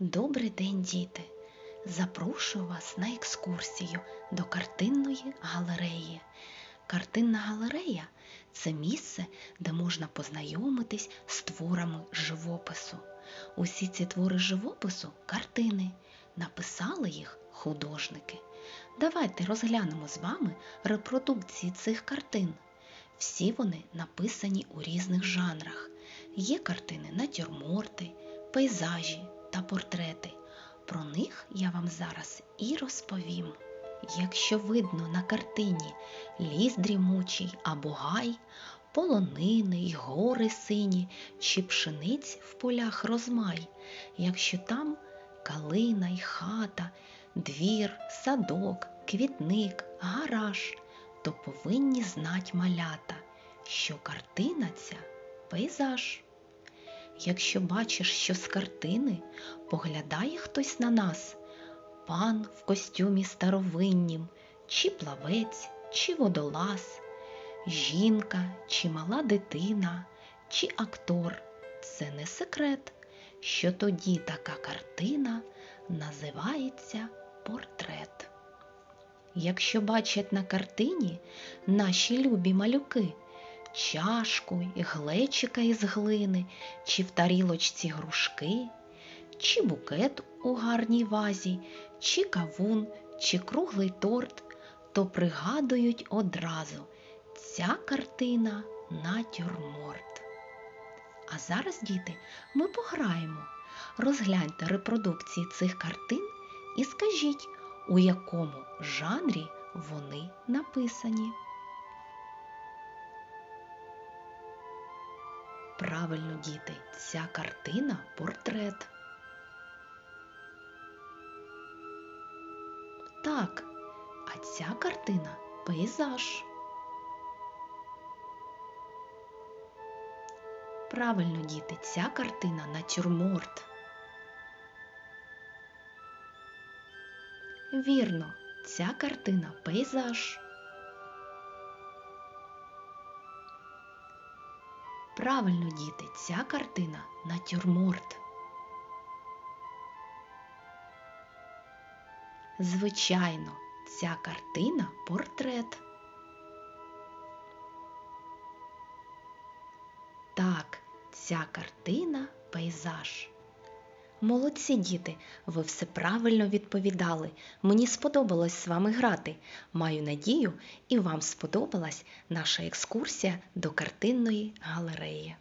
Добрий день, діти! Запрошую вас на екскурсію до картинної галереї. Картинна галерея це місце, де можна познайомитись з творами живопису. Усі ці твори живопису картини. Написали їх художники. Давайте розглянемо з вами репродукції цих картин. Всі вони написані у різних жанрах. Є картини натюрморти, пейзажі та портрети. Про них я вам зараз і розповім. Якщо видно на картині ліс дрімучий або гай, полонини й гори сині, чи пшениць в полях розмай, якщо там калина й хата, двір, садок, квітник, гараж, то повинні знать малята, що картина ця пейзаж. Якщо бачиш, що з картини поглядає хтось на нас, пан в костюмі старовиннім, чи плавець, чи водолаз, жінка, чи мала дитина, чи актор, це не секрет, що тоді така картина називається портрет. Якщо бачать на картині наші любі малюки, чашку і глечика із глини, чи в тарілочці грушки, чи букет у гарній вазі, чи кавун, чи круглий торт, то пригадують одразу ця картина натюрморт. А зараз, діти, ми пограємо. Розгляньте репродукції цих картин і скажіть, у якому жанрі вони написані. Правильно, діти, ця картина портрет. Так, а ця картина пейзаж. Правильно, діти, ця картина натюрморт. Вірно, ця картина пейзаж. Правильно, діти, ця картина натюрморт. Звичайно, ця картина портрет. Так, ця картина пейзаж. Молодці діти, ви все правильно відповідали. Мені сподобалось з вами грати. Маю надію, і вам сподобалась наша екскурсія до картинної галереї.